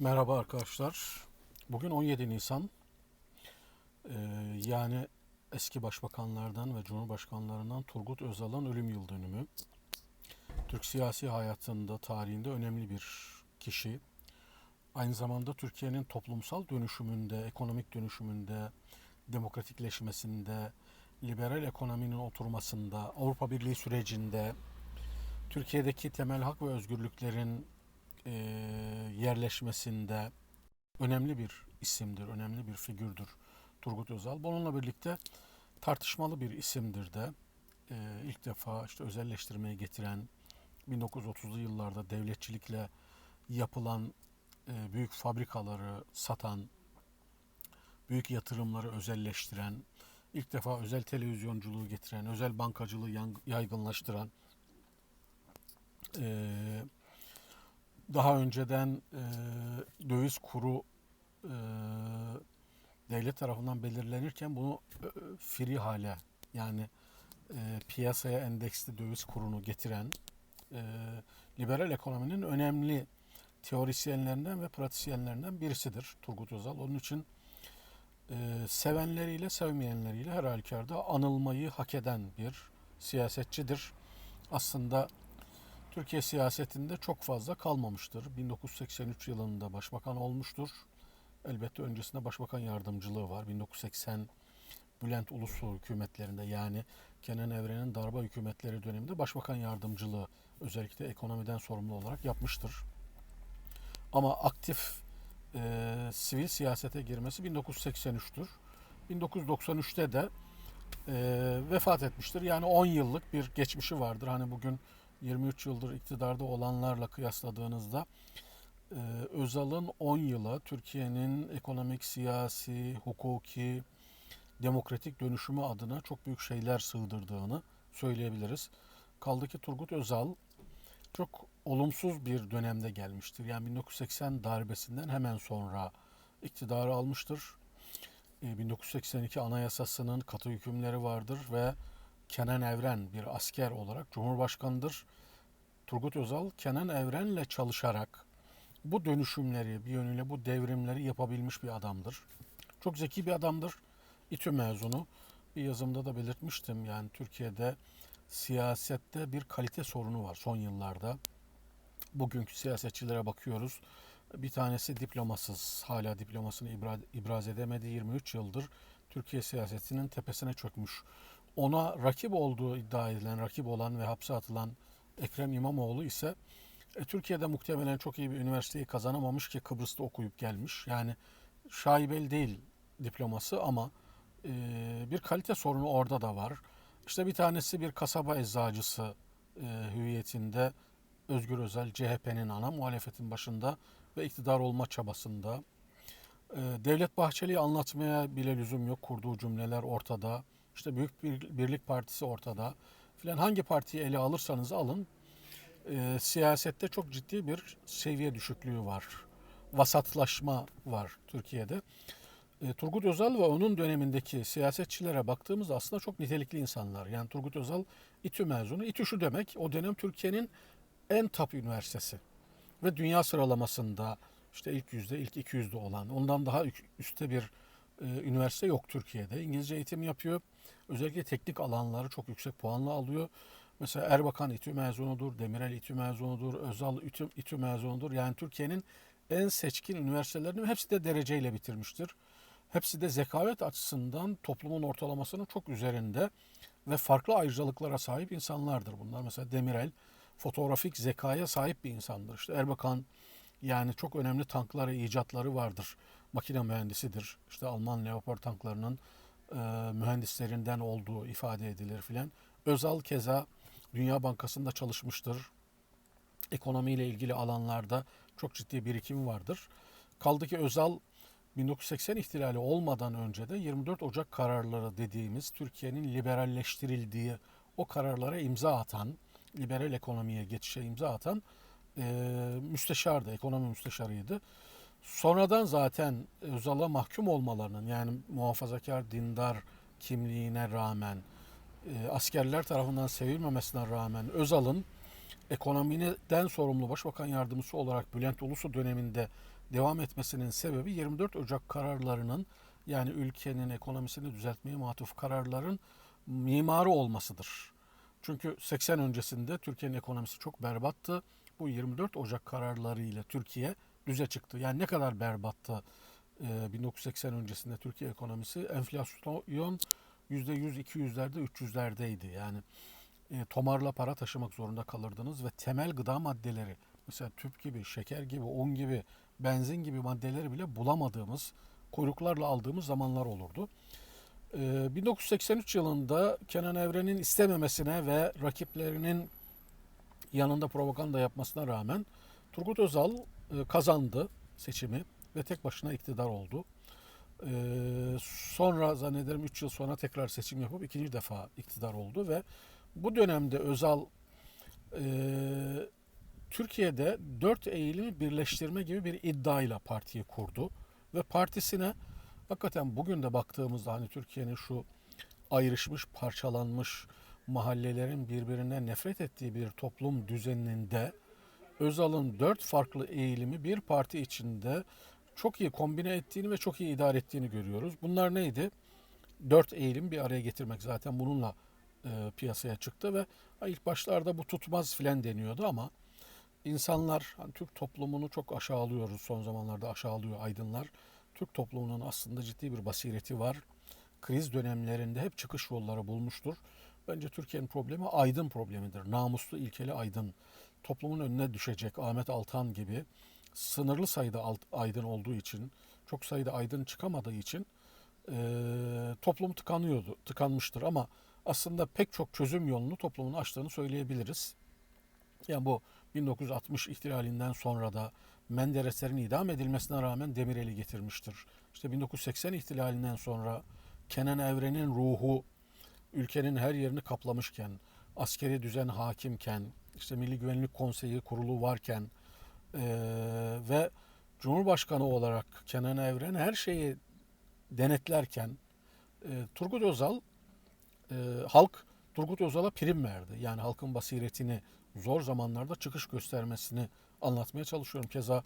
Merhaba arkadaşlar. Bugün 17 Nisan. Ee, yani eski başbakanlardan ve cumhurbaşkanlarından Turgut Özal'ın ölüm yıl dönümü. Türk siyasi hayatında, tarihinde önemli bir kişi. Aynı zamanda Türkiye'nin toplumsal dönüşümünde, ekonomik dönüşümünde, demokratikleşmesinde, liberal ekonominin oturmasında, Avrupa Birliği sürecinde, Türkiye'deki temel hak ve özgürlüklerin e, yerleşmesinde önemli bir isimdir, önemli bir figürdür Turgut Özal. Bununla birlikte tartışmalı bir isimdir de e, ilk defa işte özelleştirmeyi getiren 1930'lu yıllarda devletçilikle yapılan e, büyük fabrikaları satan, büyük yatırımları özelleştiren, ilk defa özel televizyonculuğu getiren, özel bankacılığı yaygınlaştıran, e, daha önceden e, döviz kuru e, devlet tarafından belirlenirken bunu e, free hale yani e, piyasaya endeksli döviz kurunu getiren e, liberal ekonominin önemli teorisyenlerinden ve pratisyenlerinden birisidir Turgut Özal. Onun için e, sevenleriyle sevmeyenleriyle her halükarda anılmayı hak eden bir siyasetçidir. Aslında Türkiye siyasetinde çok fazla kalmamıştır. 1983 yılında başbakan olmuştur. Elbette öncesinde başbakan yardımcılığı var. 1980 Bülent Ulusu hükümetlerinde yani Kenan Evren'in darba hükümetleri döneminde başbakan yardımcılığı özellikle ekonomiden sorumlu olarak yapmıştır. Ama aktif e, sivil siyasete girmesi 1983'tür. 1993'te de e, vefat etmiştir. Yani 10 yıllık bir geçmişi vardır. Hani bugün 23 yıldır iktidarda olanlarla kıyasladığınızda e, Özal'ın 10 yıla Türkiye'nin ekonomik, siyasi, hukuki, demokratik dönüşümü adına çok büyük şeyler sığdırdığını söyleyebiliriz. Kaldı ki Turgut Özal çok olumsuz bir dönemde gelmiştir. Yani 1980 darbesinden hemen sonra iktidarı almıştır. 1982 Anayasası'nın katı hükümleri vardır ve Kenan Evren bir asker olarak Cumhurbaşkanıdır. Turgut Özal Kenan Evren'le çalışarak bu dönüşümleri bir yönüyle bu devrimleri yapabilmiş bir adamdır. Çok zeki bir adamdır. İTÜ mezunu. Bir yazımda da belirtmiştim yani Türkiye'de siyasette bir kalite sorunu var son yıllarda. Bugünkü siyasetçilere bakıyoruz. Bir tanesi diplomasız, hala diplomasını ibraz edemedi 23 yıldır. Türkiye siyasetinin tepesine çökmüş ona rakip olduğu iddia edilen, rakip olan ve hapse atılan Ekrem İmamoğlu ise e, Türkiye'de muhtemelen çok iyi bir üniversiteyi kazanamamış ki Kıbrıs'ta okuyup gelmiş. Yani şaibeli değil diploması ama e, bir kalite sorunu orada da var. İşte bir tanesi bir kasaba eczacısı e, hüviyetinde Özgür Özel CHP'nin ana muhalefetin başında ve iktidar olma çabasında. E, Devlet Bahçeli'yi anlatmaya bile lüzum yok. Kurduğu cümleler ortada. İşte Büyük Birlik Partisi ortada filan hangi partiyi ele alırsanız alın e, siyasette çok ciddi bir seviye düşüklüğü var. Vasatlaşma var Türkiye'de. E, Turgut Özal ve onun dönemindeki siyasetçilere baktığımızda aslında çok nitelikli insanlar. Yani Turgut Özal İTÜ mezunu. İTÜ şu demek o dönem Türkiye'nin en top üniversitesi. Ve dünya sıralamasında işte ilk yüzde, ilk iki yüzde olan, ondan daha üstte bir e, üniversite yok Türkiye'de. İngilizce eğitim yapıyor. Özellikle teknik alanları çok yüksek puanla alıyor. Mesela Erbakan İTÜ mezunudur, Demirel İTÜ mezunudur, Özal İTÜ, İTÜ mezunudur. Yani Türkiye'nin en seçkin üniversitelerini hepsi de dereceyle bitirmiştir. Hepsi de zekavet açısından toplumun ortalamasının çok üzerinde ve farklı ayrıcalıklara sahip insanlardır bunlar. Mesela Demirel fotoğrafik zekaya sahip bir insandır. İşte Erbakan yani çok önemli tankları, icatları vardır. Makine mühendisidir. İşte Alman Leopard tanklarının e, mühendislerinden olduğu ifade edilir filan. Özal keza Dünya Bankası'nda çalışmıştır. Ekonomiyle ilgili alanlarda çok ciddi birikimi vardır. Kaldı ki Özal 1980 ihtilali olmadan önce de 24 Ocak kararları dediğimiz Türkiye'nin liberalleştirildiği o kararlara imza atan, liberal ekonomiye geçişe imza atan e, müsteşardı, ekonomi müsteşarıydı. Sonradan zaten Özal'a mahkum olmalarının yani muhafazakar dindar kimliğine rağmen e, askerler tarafından sevilmemesine rağmen Özal'ın ekonomiden sorumlu Başbakan Yardımcısı olarak Bülent Ulusu döneminde devam etmesinin sebebi 24 Ocak kararlarının yani ülkenin ekonomisini düzeltmeye matuf kararların mimarı olmasıdır. Çünkü 80 öncesinde Türkiye'nin ekonomisi çok berbattı. Bu 24 Ocak kararlarıyla Türkiye düze çıktı. Yani ne kadar berbattı e, 1980 öncesinde Türkiye ekonomisi? Enflasyon %100-200'lerde 300'lerdeydi. Yani e, tomarla para taşımak zorunda kalırdınız ve temel gıda maddeleri mesela tüp gibi, şeker gibi, un gibi, benzin gibi maddeleri bile bulamadığımız, kuyruklarla aldığımız zamanlar olurdu. E, 1983 yılında Kenan Evren'in istememesine ve rakiplerinin yanında propaganda yapmasına rağmen Turgut Özal kazandı seçimi ve tek başına iktidar oldu. E, sonra zannederim 3 yıl sonra tekrar seçim yapıp ikinci defa iktidar oldu ve bu dönemde Özal e, Türkiye'de dört eğilimi birleştirme gibi bir iddiayla partiyi kurdu ve partisine hakikaten bugün de baktığımızda hani Türkiye'nin şu ayrışmış, parçalanmış mahallelerin birbirine nefret ettiği bir toplum düzeninde Özal'ın dört farklı eğilimi bir parti içinde çok iyi kombine ettiğini ve çok iyi idare ettiğini görüyoruz. Bunlar neydi? Dört eğilim bir araya getirmek zaten bununla e, piyasaya çıktı ve ilk başlarda bu tutmaz filan deniyordu ama insanlar hani Türk toplumunu çok aşağılıyoruz son zamanlarda aşağılıyor aydınlar. Türk toplumunun aslında ciddi bir basireti var. Kriz dönemlerinde hep çıkış yolları bulmuştur. Bence Türkiye'nin problemi aydın problemidir. Namuslu, ilkeli aydın. Toplumun önüne düşecek Ahmet Altan gibi sınırlı sayıda aydın olduğu için, çok sayıda aydın çıkamadığı için e, toplum tıkanıyordu, tıkanmıştır ama aslında pek çok çözüm yolunu toplumun açtığını söyleyebiliriz. Yani bu 1960 ihtilalinden sonra da Mendereslerin idam edilmesine rağmen Demirel'i getirmiştir. İşte 1980 ihtilalinden sonra Kenan Evren'in ruhu ülkenin her yerini kaplamışken, askeri düzen hakimken, işte Milli Güvenlik Konseyi kurulu varken e, ve Cumhurbaşkanı olarak Kenan Evren her şeyi denetlerken e, Turgut Özal e, halk Turgut Özal'a prim verdi. Yani halkın basiretini zor zamanlarda çıkış göstermesini anlatmaya çalışıyorum. Keza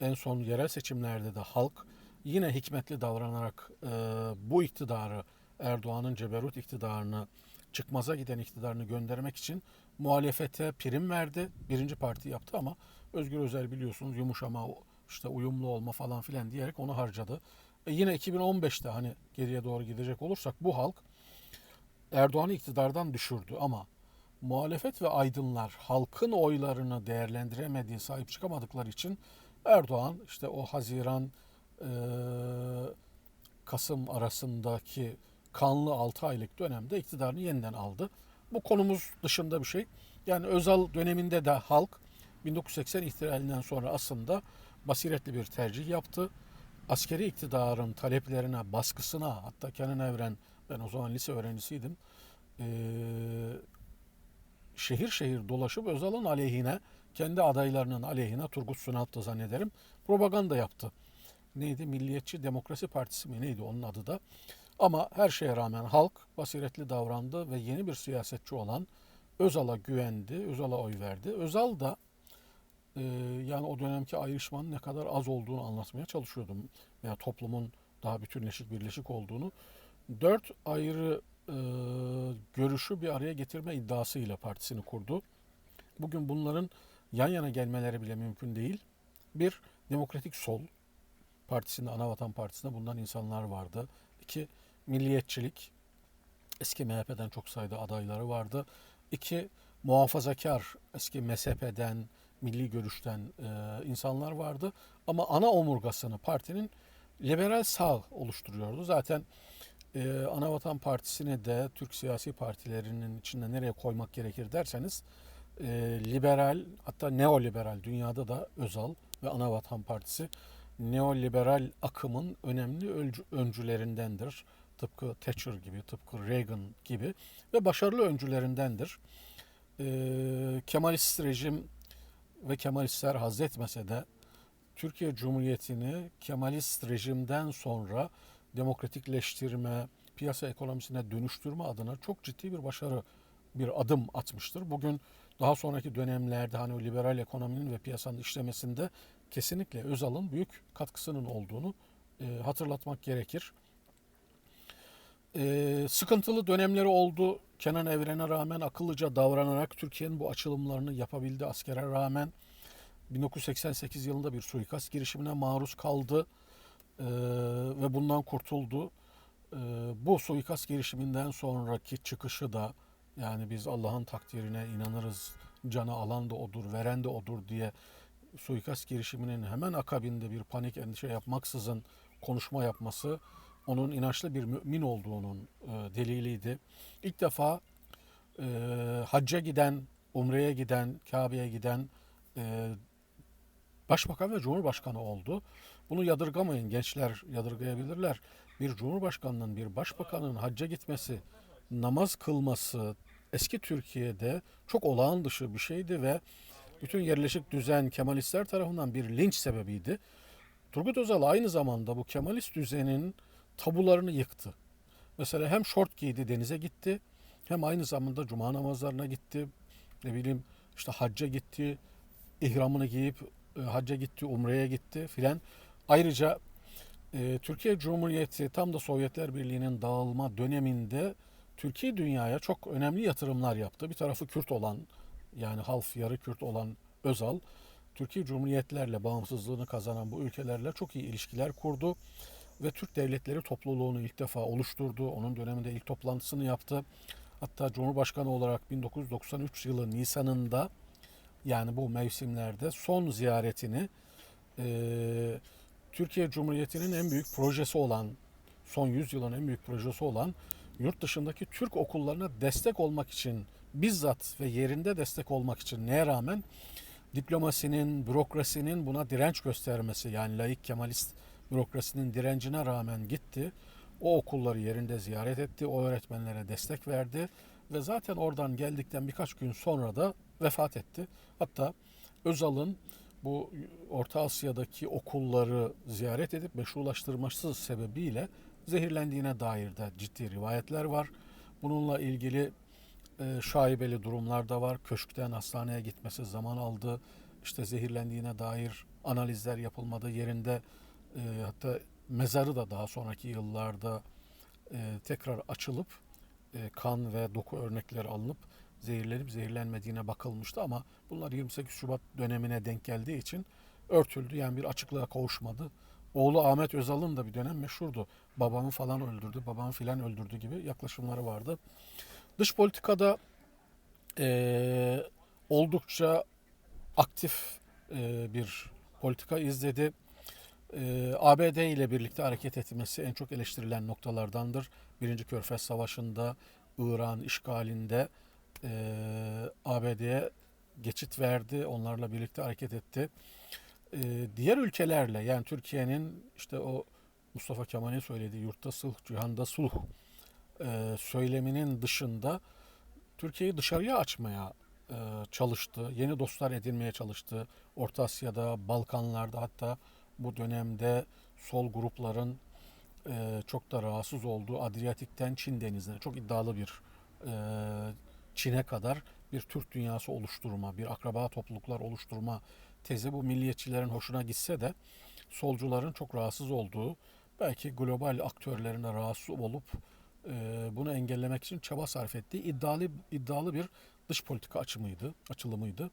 en son yerel seçimlerde de halk yine hikmetli davranarak e, bu iktidarı Erdoğan'ın ceberut iktidarını çıkmaza giden iktidarını göndermek için muhalefete prim verdi. Birinci parti yaptı ama Özgür Özel biliyorsunuz yumuşama işte uyumlu olma falan filan diyerek onu harcadı. E yine 2015'te hani geriye doğru gidecek olursak bu halk Erdoğan'ı iktidardan düşürdü ama muhalefet ve aydınlar halkın oylarını değerlendiremediği, sahip çıkamadıkları için Erdoğan işte o Haziran e, Kasım arasındaki kanlı 6 aylık dönemde iktidarını yeniden aldı. Bu konumuz dışında bir şey. Yani Özal döneminde de halk 1980 ihtilalinden sonra aslında basiretli bir tercih yaptı. Askeri iktidarın taleplerine, baskısına hatta Kenan Evren ben o zaman lise öğrencisiydim. Ee, şehir şehir dolaşıp Özal'ın aleyhine, kendi adaylarının aleyhine Turgut Sunalp da zannederim propaganda yaptı. Neydi? Milliyetçi Demokrasi Partisi mi neydi onun adı da. Ama her şeye rağmen halk basiretli davrandı ve yeni bir siyasetçi olan Özal'a güvendi, Özal'a oy verdi. Özal da e, yani o dönemki ayrışmanın ne kadar az olduğunu anlatmaya çalışıyordum. Veya toplumun daha bütünleşik, birleşik olduğunu. Dört ayrı e, görüşü bir araya getirme iddiasıyla partisini kurdu. Bugün bunların yan yana gelmeleri bile mümkün değil. Bir, Demokratik Sol Partisi'nde, Anavatan Partisi'nde bundan insanlar vardı. İki, milliyetçilik. Eski MHP'den çok sayıda adayları vardı. İki, muhafazakar eski MSP'den, milli görüşten e, insanlar vardı. Ama ana omurgasını partinin liberal sağ oluşturuyordu. Zaten e, Anavatan Partisi'ni de Türk siyasi partilerinin içinde nereye koymak gerekir derseniz e, liberal hatta neoliberal dünyada da Özal ve Anavatan Partisi neoliberal akımın önemli öncülerindendir. Tıpkı Thatcher gibi, tıpkı Reagan gibi ve başarılı öncülerindendir. Ee, Kemalist rejim ve Kemalistler hazretmese de Türkiye Cumhuriyeti'ni Kemalist rejimden sonra demokratikleştirme, piyasa ekonomisine dönüştürme adına çok ciddi bir başarı, bir adım atmıştır. Bugün daha sonraki dönemlerde hani o liberal ekonominin ve piyasanın işlemesinde kesinlikle Özal'ın büyük katkısının olduğunu e, hatırlatmak gerekir. E, sıkıntılı dönemleri oldu. Kenan Evren'e rağmen akıllıca davranarak Türkiye'nin bu açılımlarını yapabildi askere rağmen. 1988 yılında bir suikast girişimine maruz kaldı e, ve bundan kurtuldu. E, bu suikast girişiminden sonraki çıkışı da yani biz Allah'ın takdirine inanırız, canı alan da odur, veren de odur diye suikast girişiminin hemen akabinde bir panik endişe yapmaksızın konuşma yapması onun inançlı bir mümin olduğunun e, deliliydi. İlk defa e, hacca giden, umreye giden, Kabe'ye giden e, başbakan ve cumhurbaşkanı oldu. Bunu yadırgamayın gençler yadırgayabilirler. Bir cumhurbaşkanının, bir başbakanın hacca gitmesi, namaz kılması eski Türkiye'de çok olağan dışı bir şeydi ve bütün yerleşik düzen Kemalistler tarafından bir linç sebebiydi. Turgut Özal aynı zamanda bu Kemalist düzenin tabularını yıktı. Mesela hem şort giydi denize gitti hem aynı zamanda cuma namazlarına gitti. Ne bileyim işte hacca gitti, ihramını giyip e, hacca gitti, umreye gitti filan. Ayrıca e, Türkiye Cumhuriyeti tam da Sovyetler Birliği'nin dağılma döneminde Türkiye dünyaya çok önemli yatırımlar yaptı. Bir tarafı Kürt olan yani half yarı Kürt olan Özal Türkiye Cumhuriyetlerle bağımsızlığını kazanan bu ülkelerle çok iyi ilişkiler kurdu ve Türk Devletleri topluluğunu ilk defa oluşturdu. Onun döneminde ilk toplantısını yaptı. Hatta Cumhurbaşkanı olarak 1993 yılı Nisan'ında yani bu mevsimlerde son ziyaretini e, Türkiye Cumhuriyeti'nin en büyük projesi olan son 100 yılın en büyük projesi olan yurt dışındaki Türk okullarına destek olmak için bizzat ve yerinde destek olmak için neye rağmen diplomasinin, bürokrasinin buna direnç göstermesi yani laik kemalist bürokrasinin direncine rağmen gitti. O okulları yerinde ziyaret etti, o öğretmenlere destek verdi ve zaten oradan geldikten birkaç gün sonra da vefat etti. Hatta Özal'ın bu Orta Asya'daki okulları ziyaret edip meşrulaştırması sebebiyle zehirlendiğine dair de ciddi rivayetler var. Bununla ilgili e, şaibeli durumlar da var. Köşkten hastaneye gitmesi zaman aldı. İşte zehirlendiğine dair analizler yapılmadı. Yerinde e, hatta mezarı da daha sonraki yıllarda e, tekrar açılıp e, kan ve doku örnekleri alınıp zehirlenip zehirlenmediğine bakılmıştı ama bunlar 28 Şubat dönemine denk geldiği için örtüldü. Yani bir açıklığa kavuşmadı. Oğlu Ahmet Özal'ın da bir dönem meşhurdu. Babamı falan öldürdü, babamı filan öldürdü gibi yaklaşımları vardı. Dış politikada e, oldukça aktif e, bir politika izledi. E, ABD ile birlikte hareket etmesi en çok eleştirilen noktalardandır. Birinci Körfez Savaşı'nda, İran işgalinde e, ABD'ye geçit verdi. Onlarla birlikte hareket etti. E, diğer ülkelerle yani Türkiye'nin işte o Mustafa Kemal'in söylediği yurtta sulh, cihanda sulh e, söyleminin dışında Türkiye'yi dışarıya açmaya e, çalıştı. Yeni dostlar edinmeye çalıştı. Orta Asya'da, Balkanlarda hatta bu dönemde sol grupların e, çok da rahatsız olduğu Adriyatik'ten Çin denizine çok iddialı bir e, Çin'e kadar bir Türk dünyası oluşturma, bir akraba topluluklar oluşturma tezi bu milliyetçilerin hoşuna gitse de solcuların çok rahatsız olduğu, belki global aktörlerin de rahatsız olup e, bunu engellemek için çaba sarf ettiği iddialı iddialı bir dış politika açımıydı, açılımıydı.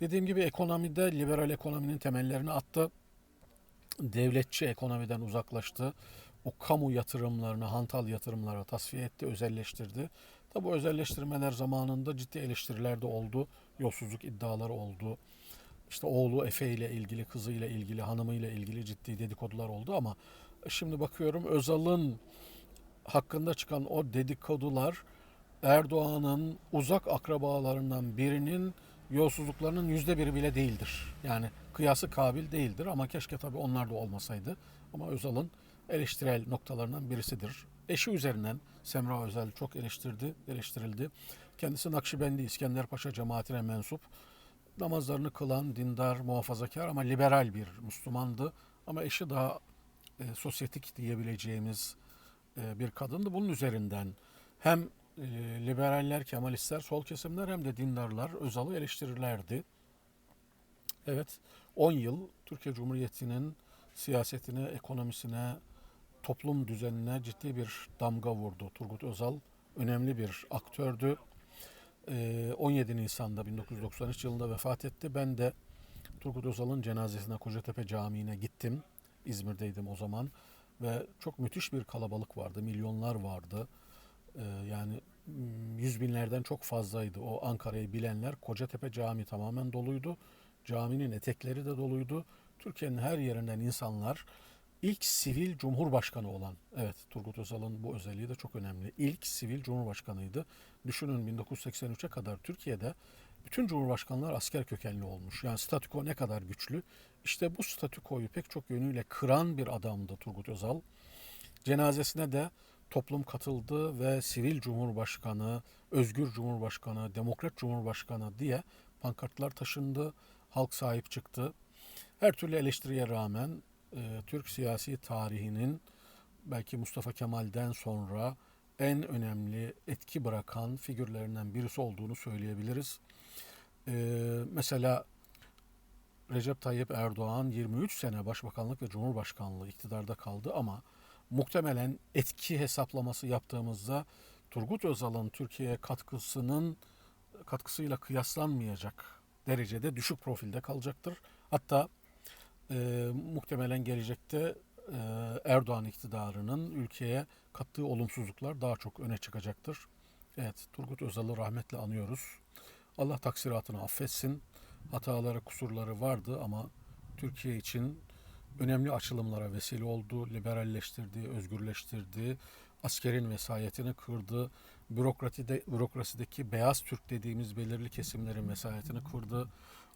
Dediğim gibi ekonomide liberal ekonominin temellerini attı. Devletçi ekonomiden uzaklaştı. O kamu yatırımlarını, hantal yatırımlara tasfiye etti, özelleştirdi. Tabi bu özelleştirmeler zamanında ciddi eleştiriler de oldu. Yolsuzluk iddiaları oldu. İşte oğlu Efe ile ilgili, kızı ile ilgili, hanımı ile ilgili ciddi dedikodular oldu ama şimdi bakıyorum Özal'ın hakkında çıkan o dedikodular Erdoğan'ın uzak akrabalarından birinin yolsuzluklarının yüzde biri bile değildir. Yani kıyası kabil değildir ama keşke tabii onlar da olmasaydı. Ama Özal'ın eleştirel noktalarından birisidir. Eşi üzerinden Semra Özel çok eleştirdi, eleştirildi. Kendisi Nakşibendi İskender Paşa cemaatine mensup. Namazlarını kılan, dindar, muhafazakar ama liberal bir Müslümandı. Ama eşi daha e, sosyetik diyebileceğimiz e, bir kadındı. Bunun üzerinden hem liberaller, kemalistler, sol kesimler hem de dindarlar Özal'ı eleştirirlerdi. Evet, 10 yıl Türkiye Cumhuriyeti'nin siyasetine, ekonomisine, toplum düzenine ciddi bir damga vurdu. Turgut Özal önemli bir aktördü. Ee, 17 Nisan'da 1993 yılında vefat etti. Ben de Turgut Özal'ın cenazesine Kocatepe Camii'ne gittim. İzmir'deydim o zaman ve çok müthiş bir kalabalık vardı. Milyonlar vardı. Ee, yani yüz binlerden çok fazlaydı. O Ankara'yı bilenler Kocatepe Camii tamamen doluydu. Caminin etekleri de doluydu. Türkiye'nin her yerinden insanlar ilk sivil cumhurbaşkanı olan, evet Turgut Özal'ın bu özelliği de çok önemli. İlk sivil cumhurbaşkanıydı. Düşünün 1983'e kadar Türkiye'de bütün cumhurbaşkanlar asker kökenli olmuş. Yani statüko ne kadar güçlü. İşte bu statükoyu pek çok yönüyle kıran bir adamdı Turgut Özal. Cenazesine de toplum katıldı ve sivil cumhurbaşkanı, özgür cumhurbaşkanı, demokrat cumhurbaşkanı diye pankartlar taşındı. Halk sahip çıktı. Her türlü eleştiriye rağmen e, Türk siyasi tarihinin belki Mustafa Kemal'den sonra en önemli etki bırakan figürlerinden birisi olduğunu söyleyebiliriz. E, mesela Recep Tayyip Erdoğan 23 sene başbakanlık ve cumhurbaşkanlığı iktidarda kaldı ama muhtemelen etki hesaplaması yaptığımızda Turgut Özal'ın Türkiye'ye katkısının katkısıyla kıyaslanmayacak derecede düşük profilde kalacaktır. Hatta e, muhtemelen gelecekte e, Erdoğan iktidarının ülkeye kattığı olumsuzluklar daha çok öne çıkacaktır. Evet, Turgut Özal'ı rahmetle anıyoruz. Allah taksiratını affetsin. Hataları, kusurları vardı ama Türkiye için önemli açılımlara vesile oldu. Liberalleştirdi, özgürleştirdi. Askerin vesayetini kırdı. Bürokratide, bürokrasideki beyaz Türk dediğimiz belirli kesimlerin vesayetini kırdı.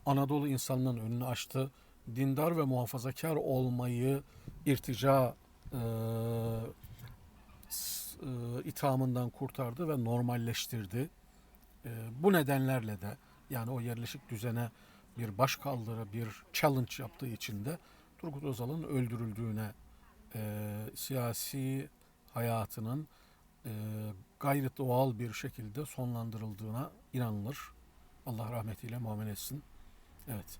Anadolu insanının önünü açtı. Dindar ve muhafazakar olmayı irtica e, e, ithamından kurtardı ve normalleştirdi. E, bu nedenlerle de yani o yerleşik düzene bir başkaldırı, bir challenge yaptığı için de Turgut Özal'ın öldürüldüğüne, e, siyasi hayatının e, gayri doğal bir şekilde sonlandırıldığına inanılır. Allah rahmetiyle muamele etsin. Evet,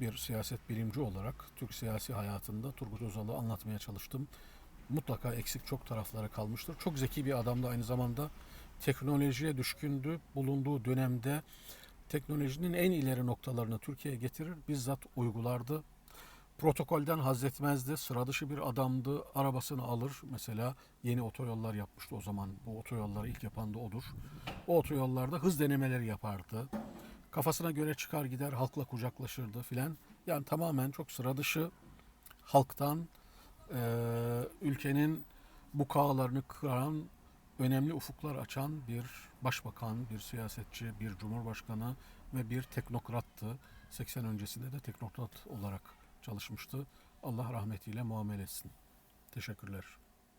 bir siyaset bilimci olarak Türk siyasi hayatında Turgut Özal'ı anlatmaya çalıştım. Mutlaka eksik çok taraflara kalmıştır. Çok zeki bir adamdı aynı zamanda. Teknolojiye düşkündü. Bulunduğu dönemde teknolojinin en ileri noktalarını Türkiye'ye getirir, bizzat uygulardı. Protokolden haz etmezdi, sıra dışı bir adamdı, arabasını alır. Mesela yeni otoyollar yapmıştı o zaman, bu otoyolları ilk yapan da odur. O otoyollarda hız denemeleri yapardı. Kafasına göre çıkar gider, halkla kucaklaşırdı filan. Yani tamamen çok sıra dışı halktan, eee, ülkenin bukağalarını kıran, önemli ufuklar açan bir başbakan, bir siyasetçi, bir cumhurbaşkanı ve bir teknokrattı. 80 öncesinde de teknokrat olarak çalışmıştı. Allah rahmetiyle muamele etsin. Teşekkürler.